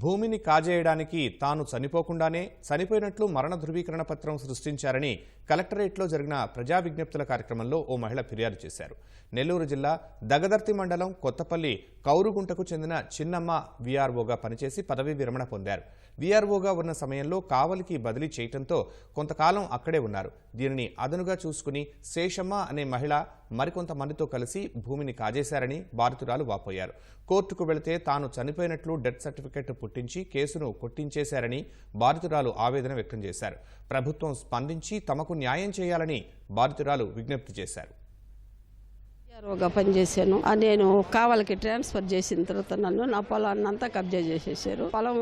భూమిని కాజేయడానికి తాను చనిపోకుండానే చనిపోయినట్లు మరణ ధృవీకరణ పత్రం సృష్టించారని కలెక్టరేట్లో జరిగిన ప్రజా విజ్ఞప్తుల కార్యక్రమంలో ఓ మహిళ ఫిర్యాదు చేశారు. నెల్లూరు జిల్లా దగదర్తి మండలం కొత్తపల్లి కౌరుగుంటకు చెందిన చిన్నమ్మ వీఆర్ఓగా పనిచేసి పదవీ విరమణ పొందారు. వీఆర్ఓగా ఉన్న సమయంలో కావలికి బదిలీ చేయటంతో కొంతకాలం అక్కడే ఉన్నారు. దీనిని అదనుగా చూసుకుని శేషమ్మ అనే మహిళ మరికొంతమందితో కలిసి భూమిని కాజేశారని బాధితురాలు వాపోయారు. కోర్టుకు వెళితే తాను చనిపోయినట్లు డెత్ సర్టిఫికెట్ పుట్టించి కేసును కొట్టించేశారని బాధితురాలు ఆవేదన వ్యక్తం చేశారు. ప్రభుత్వం స్పందించి తమకు న్యాయం చేయాలని బాధితురాలు విజ్ఞప్తి చేశారు. గా పనిచేశాను. ఆ నేను కావాలకి ట్రాన్స్ఫర్ చేసిన తర్వాత నన్ను నా పొలాన్ని అంతా కబ్జా చేసేసారు పొలం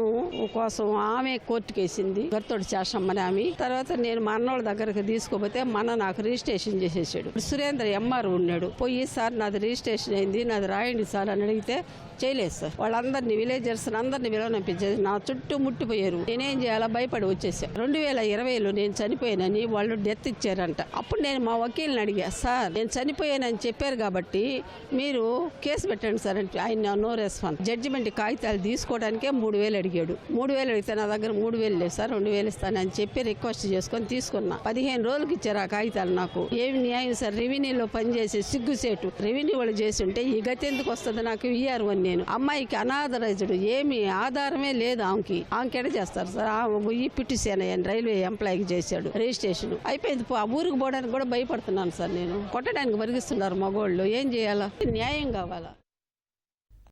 కోసం ఆమె కోర్టుకేసింది. వేసింది గర్తోటి చేసామని ఆమె. తర్వాత నేను మా అన్నోళ్ళ దగ్గరకు తీసుకోపోతే మన నాకు రిజిస్ట్రేషన్ చేసేసాడు. సురేంద్ర ఎంఆర్ ఉన్నాడు. పోయి సార్ నాది రిజిస్ట్రేషన్ అయింది నాది రాయండి సార్ అని అడిగితే చేయలేదు సార్. వాళ్ళందరినీ విలేజర్స్ అందరినీ విలవనిపించేది నా చుట్టూ ముట్టిపోయారు నేనేం చేయాలా? భయపడి వచ్చేసా. రెండు వేల ఇరవైలో నేను చనిపోయానని వాళ్ళు డెత్ ఇచ్చారంట. అప్పుడు నేను మా వకీల్ని అడిగా సార్ నేను చనిపోయానని చెప్పారు కాబట్టి మీరు కేసు పెట్టండి సార్ అంటే ఆయన నో రెస్పాన్స్. జడ్జిమెంట్ కాగితాలు తీసుకోవడానికే మూడు వేలు అడిగాడు. మూడు వేలు అడిగితే నా దగ్గర మూడు వేలు లేవు సార్ రెండు వేలు ఇస్తానని చెప్పి రిక్వెస్ట్ చేసుకొని తీసుకున్నా. పదిహేను రోజులకి ఇచ్చారు ఆ కాగితాలు నాకు. ఏమి న్యాయం సార్? రెవెన్యూలో పనిచేసే సిగ్గుసేటు రెవెన్యూ వాళ్ళు చేసి ఉంటే ఈ గతి ఎందుకు వస్తుంది నాకు? ఇయ్యారు అని నేను. అమ్మాయికి అనాథరైజ్డ్. ఏమి ఆధారమే లేదు ఆమెకి. ఆమెకి ఎడ చేస్తారు సార్? ఆమె పోయి పిట్టిసేన రైల్వే ఎంప్లాయీకి చేశాడు. రిజిస్ట్రేషన్ అయిపోయింది. ఆ ఊరికి పోవడానికి కూడా భయపడుతున్నాను సార్ నేను. కొట్టడానికి మరిగిస్తున్నారు మగోళ్ళు. ఏం చేయాలా? న్యాయం కావాలా?